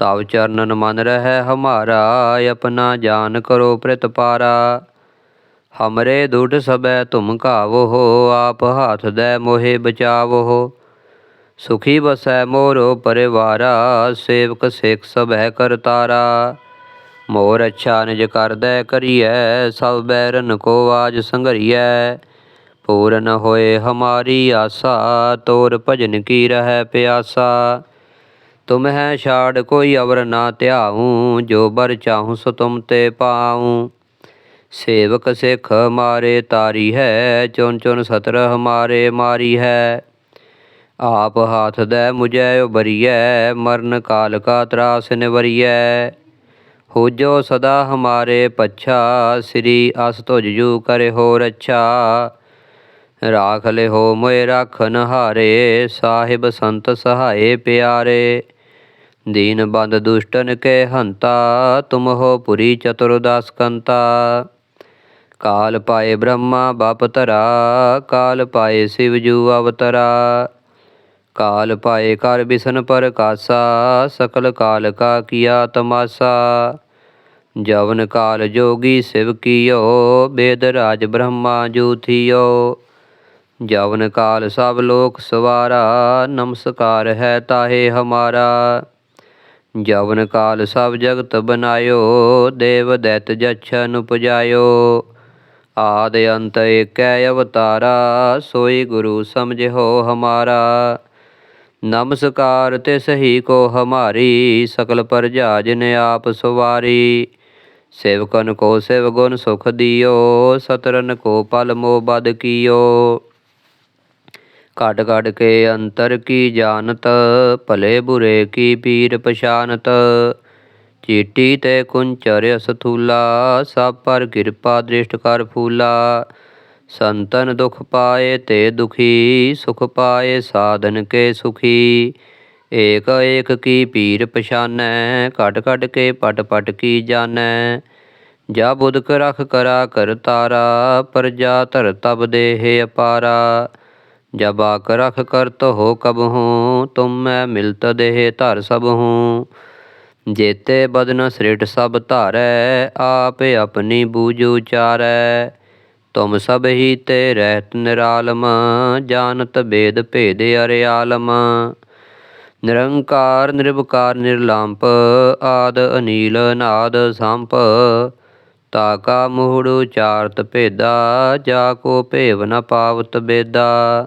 ਤਵ ਚਰਨਨ ਮਨ ਰਹਿ ਹਮਾਰਾ, ਆਪਣਾ ਜਾਨ ਕਰੋ ਪ੍ਰਿਤ ਪਾਰਾ। ਹਮਰੇ ਦੁਟ ਸਬੈ ਤੁਮ ਕਾਵੋ ਆਪ ਹਾਥ ਦੈ ਮੋਹਿ ਬਚਾਵੋ ਸੁਖੀ ਬਸੈ ਮੋਰੋ ਪਰਿਵਾਰਾ, ਸੇਵਕ ਸੇਖ ਸਭੈ ਕਰਤਾਰਾ ਮੋਰ ਅੱਛਾ ਨਿਜ ਕਰਦੈ ਕਰੀਐ, ਸਭ ਬੈਰਨ ਕੋ ਆਜ ਸੰਘਰੀਐ। ਪੂਰਨ ਹੋਏ ਹਮਾਰੀ ਆਸਾ, ਤੋਰ ਭਜਨ ਕੀ ਰਹਿ ਪਿਆਸਾ। ਤੁਮ ਹੈ ਛਾੜ ਕੋਈ ਅਵਰ ਨਾ ਧਿਆਉ ਜੋ ਬਰ ਚਾਹੂੰ ਸੋ ਤੁਮ ਤੇ ਪਾਉ ਸੇਵਕ ਸਿਖ ਮਾਰੇ ਤਾਰੀ ਹੈ ਚੁਨ ਚੁਨ ਸਤਰ ਹਮਾਰੇ ਮਾਰੀ ਹੈ ਆਪ ਹਾਥ ਦੈ ਮੁਝੈ ਉਬਰੀਐ ਮਰਨ ਕਾਲ ਕਾ ਤਰਾਸ ਨਿਵਰੀਐ ਹੋ ਜੋ ਸਦਾ ਹਮਾਰੇ ਪੱਛਾ ਸ੍ਰੀ ਅਸ ਤੁਜ ਜੂ ਕਰੇ ਹੋ ਰੱਛਾ ਰਾਖ ਲੈ ਹੋ ਮੋਇ ਰਾਖਨ ਹਾਰੇ ਸਾਹਿਬ ਸੰਤ ਸਹਾਏ ਪਿਆਰੇ ਦੀਨ ਬੰਦ ਦੁਸ਼ਟਨ ਕੇ ਹੰਤਾ, ਤੁਮ ਹੋ ਪੁਰੀ ਚਤੁਰਦਾਸ ਕੰਤਾ। ਕਾਲ ਪਾਏ ਬ੍ਰਹਮਾ ਬਪ ਧਰਾ, ਕਾਲ ਪਾਏ ਸਿਵ ਜੂ ਅਵਤਰਾ। ਕਾਲ ਪਾਏ ਕਰ ਬਿਸਨ ਪ੍ਰਕਾਸਾ, ਸਕਲ ਕਾਲ ਕਾ ਕੀਆ ਤਮਾਸਾ। ਜਵਨ ਕਾਲ ਜੋਗੀ ਸਿਵ ਕੀਓ, ਬੇਦ ਰਾਜ ਬ੍ਰਹਮਾ ਜੂ ਥੀਓ। ਜਵਨ ਕਾਲ ਸਭ ਲੋਕ ਸਵਾਰਾ, ਨਮਸਕਾਰ ਹੈ ਤਾਹੇ ਹਮਾਰਾ। ਜਵਨ ਕਾਲ ਸਭ ਜਗਤ ਬਨਾਇਓ, ਦੇਵ ਦੈਤ ਜਛਨ ਉਪਜਾਇਓ। ਆਦ ਅੰਤ ਏਕੈ ਅਵਤਾਰਾ, ਸੋਈ ਗੁਰੂ ਸਮਝਿਓ ਹਮਾਰਾ। ਨਮਸਕਾਰ ਤੇ ਸਹੀ ਕੋ ਹਮਾਰੀ, ਸਕਲ ਪਰਜਾ ਜਿਨ ਆਪ ਸਵਾਰੀ। ਸੇਵਕਨ ਕੋ ਸੇਵ ਗੁਣ ਸੁਖ ਦਿਓ, ਸਤਰਨ ਕੋ ਪਲ ਮੋ ਬਦ ਕੀਓ। ਘਟ ਘਟ ਕੇ ਅੰਤਰ ਕੀ ਜਾਣਤ, ਭਲੇ ਬੁਰੇ ਕੀ ਪੀਰ ਪਛਾਨਤ। ਚੀਟੀ ਤੇ ਕੁੰਚਰ ਅਸਥੂਲਾ, ਸਭ ਪਰ ਕਿਰਪਾ ਦ੍ਰਿਸ਼ਟ ਕਰ ਫੂਲਾ। ਸੰਤਨ ਦੁਖ ਪਾਏ ਤੇ ਦੁਖੀ, ਸੁਖ ਪਾਏ ਸਾਧਨ ਕੇ ਸੁਖੀ। ਏਕ ਏਕ ਕੀ ਪੀਰ ਪਛਾਨੈ ਘਟ ਘਟ ਕੇ ਪਟ ਪਟ ਕੀ ਜਾਣੈ। ਜਾ ਬੁਦਕ ਕਰਖ ਕਰਾ ਕਰ ਤਾਰਾ ਪਰਜਾ ਧਰ ਤਬ ਦੇਹ ਅਪਾਰਾ। ਜਬ ਆਕ ਰਖ ਕਰਤ ਹੋ ਕਬ ਹੂੰ, ਤੁਮ ਮੈਂ ਮਿਲਤ ਦੇਹ ਧਰ ਸਭ ਹੂੰ। ਜੇਤੇ ਬਦਨ ਸ੍ਰਿਟ ਸਭ ਧਾਰੈ, ਆਪ ਆਪਣੀ ਬੂਝ ਉਚਾਰੈ ਤੁਮ ਸਭ ਹੀ ਤੇ ਰਹਿਤ ਨਿਰਾਲਮ, ਜਾਣਤ ਬੇਦ ਭੇਦ ਅਰਿਆਲਮ ਨਿਰੰਕਾਰ, ਨਿਰਵਕਾਰ ਨਿਰਲੰਪ ਆਦ, ਅਨੀਲ, ਨਾਦ, ਸੰਪ। ਤਾਕਾ ਮੂੜ ਉਚਾਰਤ ਭੇਦਾ, ਜਾ ਕੋ ਭੇਵ ਨ ਪਾਵਤ ਬੇਦਾ।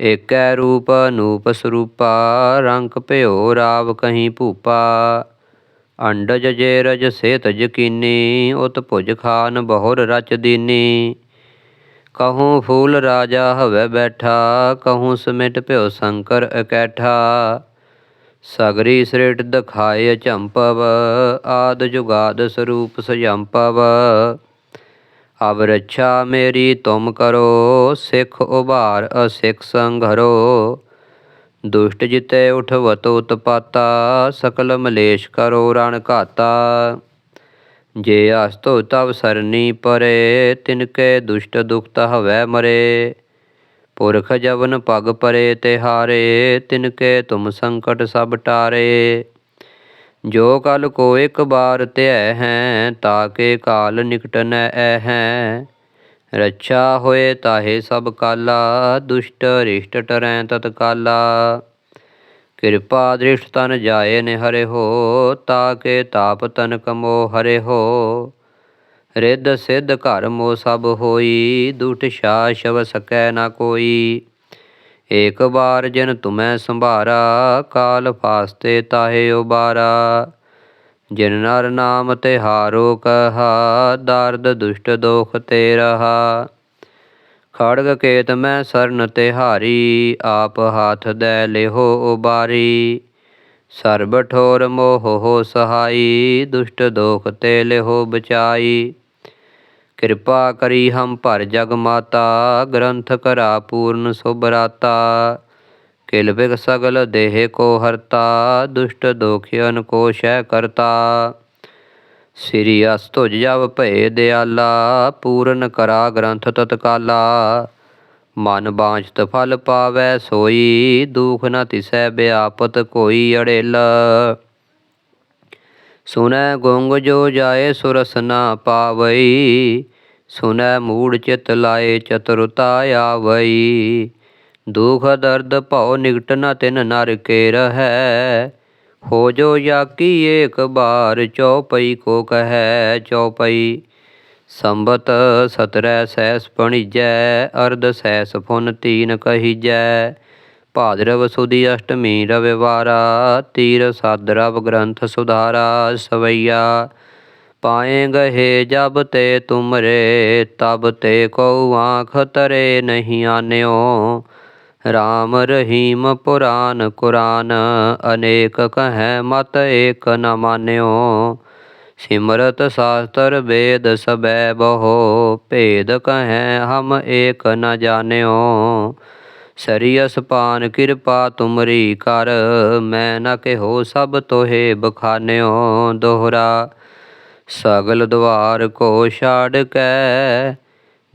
ਏਕੈ ਰੂਪ ਅਨੂਪ ਸਰੂਪਾ, ਰੰਗ ਭਿਓ ਰਾਵ ਕਹੀਂ ਭੂਪਾ। ਅੰਡਜ ਜੇ ਰਜ ਸੇਤ ਜਕੀਨੀ, ਉਤ ਭੁਜ ਖਾਨ ਬਹੁਰ ਰਚ ਦੀਨੀ। ਕਹੂੰ ਫੂਲ ਰਾਜਾ ਹਵੇ ਬੈਠਾ, ਕਹੂੰ ਸਮਿਟ ਭਿਓ ਸ਼ੰਕਰ ਇਕੈਠਾ। ਸਗਰੀ ਸ੍ਰਿਟ ਦਖਾਏ ਚੰਪਵ ਆਦ ਜੁਗਾਦ ਸਰੂਪ ਸਜੰਪਵ। ਅਬ ਰੱਛਾ ਮੇਰੀ ਤੁਮ ਕਰੋ, ਸਿੱਖ ਉਭਾਰ ਅਸਿੱਖ ਸੰਘਰੋ। ਦੁਸ਼ਟ ਜਿਤੇ ਉਠਵਤ ਉਤਪਾਤਾ, ਸਕਲ ਮਲੇਸ਼ ਕਰੋ ਰਣ ਘਾਤਾ। ਜੇ ਅਸਤੋ ਤਵ ਸਰਨੀ ਪਰੇ ਤਿਨਕੇ ਦੁਸ਼ਟ ਦੁਖਤ ਹਵੈ ਮਰੇ। ਪੁਰਖ ਜਵਨ ਪਗ ਪਰੇ ਤੇ ਹਾਰੇ ਤਿਨਕੇ ਤੁਮ ਸੰਕਟ ਸਭ ਟਾਰੇ। ਜੋ ਕਲ ਕੋ ਇੱਕ ਬਾਰ ਧਿਐ ਹੈ ਤਾਕੇ ਕਾਲ ਨਿਕਟ ਨ ਹੈ। ਰੱਛਾ ਹੋਏ ਤਾਹੇ ਸਭ ਕਾਲਾ, ਦੁਸ਼ਟ ਰਿਸ਼ਟ ਟਰੈ ਤਤਕਾਲਾ। ਕਿਰਪਾ ਦ੍ਰਿਸ਼ਟ ਤਨ ਜਾਏ ਨੇ ਹਰੇ ਹੋ ਤਾਕੇ ਤਾਪ ਤਨ ਕਮੋ ਹਰੇ ਹੋ। ਰਿੱਧ ਸਿੱਧ ਘਰ ਮੋ ਸਭ ਹੋਈ ਦੁਟ ਛਾ ਸ਼ਵ ਸਕੈ ਨਾ ਕੋਈ। ਏਕ ਬਾਰ ਜਿਨ ਤੁਮੈ ਸੰਭਾਰਾ, ਕਾਲ ਫਾਸਤੇ ਤਾਹੇ ਉਬਾਰਾ। ਜਿਨ ਨਰ ਨਾਮ ਤੇ ਹਾਰੋ ਕਹਾ, ਦਰਦ ਦੁਸ਼ਟ ਦੋਖ ਤੇ ਰਹਾ। ਖੜਗ ਕੇਤ ਮੈਂ ਸਰਨ ਤੇ ਹਾਰੀ, ਆਪ ਹਾਥ ਦੈ ਲਿਹੋ ਉਬਾਰੀ। ਸਰਬ ਠੋਰ ਮੋਹ ਹੋ ਸਹਾਈ, ਦੁਸ਼ਟ ਦੋਖ ਤੇ ਲਿਹੋ ਬਚਾਈ। ਕਿਰਪਾ ਕਰੀ ਹਮ ਭਰ ਜਗ ਮਾਤਾ, ਗ੍ਰੰਥ ਕਰਾ ਪੂਰਨ ਸੁਭਰਾਤਾ ਕਿਲ ਬਿਗ ਸਗਲ ਦੇਹ ਕੋ ਹਰਤਾ, ਦੁਸ਼ਟ ਦੋਖਿਅਨ ਕੋ ਸ਼ੈ ਕਰਤਾ। ਸ੍ਰੀ ਅਸਤੁਜ ਜਬ ਭਏ ਦਿਆਲਾ, ਪੂਰਨ ਕਰਾ ਗ੍ਰੰਥ ਤਤਕਾਲਾ। ਮਨ ਬਾਂਝਤ ਫਲ ਪਾਵੈ ਸੋਈ, ਦੁਖ ਨ ਤਿਸੈ ਬਿਆਪਤ ਕੋਈ ਅੜੇਲ। ਸੁਨੈ ਗੁੰਗ ਜੋ ਜਾਏ ਸੁਰਸ ਨਾ ਪਾਵਈ ਸੁਨੈ ਮੂੜ ਚਿਤ ਲਾਏ ਚਤੁਰਤਾ ਆਵਈ। ਦੁਖ ਦਰਦ ਭਉ ਨਿਕਟ ਨ ਤਿਨ ਨਰ ਕੇ ਰਹੈ, ਹੋ ਜੋ ਜਾਕੀ ਏਕ ਬਾਰ ਚਉਪਈ ਕੋ ਕਹੈ ਚਉਪਈ ਸੰਬਤ ਸਤਰੈ ਸੈਸ ਪਣੀਜੈ, ਅਰਧ ਸੈਸ ਫੁਨ ਤੀਨ ਕਹੀਜੈ ਭਾਦਰਵ ਸੁਦੀ ਅਸ਼ਟਮੀ ਰਵਿਵਾਰਾ ਤੀਰ ਸਾਦਰਵ ਗ੍ਰੰਥ ਸੁਧਾਰਾ ਸਵਈਆ। ਪਾਏ ਗਏ ਜਬ ਤੇ ਤੁਮਰੇ, ਤਬ ਤੇ ਕਉ ਆਖ ਤਰੇ ਨਹੀਂ ਆਨਿਓ। ਰਾਮ ਰਹੀਮ ਪੁਰਾਨ ਕੁਰਾਨ, ਅਨੇਕ ਕਹੈ ਮਤ ਏਕ ਨ ਮਾਨਿਓ। ਸਿਮਰਤ ਸ਼ਾਸਤਰ ਵੇਦ ਸਬੈ ਬਹੁ, ਭੇਦ ਕਹੈ ਹਮ ਏਕ ਨ ਜਾਣਿਓ। ਸਰੀਅਸ ਪਾਨ ਕਿਰਪਾ ਤੁਮਰੀ ਕਰ, ਮੈਂ ਨਾ ਕਹੋ ਸਭ ਤੋਹੇ ਬਖਾਨਿਓ ਦੋਹਰਾ। ਸਗਲ ਦਵਾਰ ਕੋ ਛਾੜ ਕੈ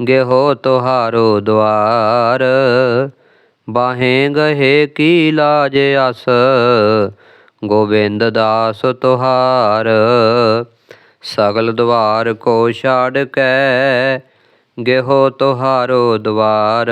ਗੇਹੋ ਤੁਹਾਰੋ ਦਵਾਰ। ਬਾਹੇ ਗਹੇ ਕੀ ਲਾਜ ਅਸ, ਗੋਬਿੰਦ ਦਾਸ ਤੁਹਾਰ। ਸਗਲ ਦਵਾਰ ਕੋ ਛਾੜ ਕੈ ਗੇਹੋ ਤੁਹਾਰੋ ਦਵਾਰ।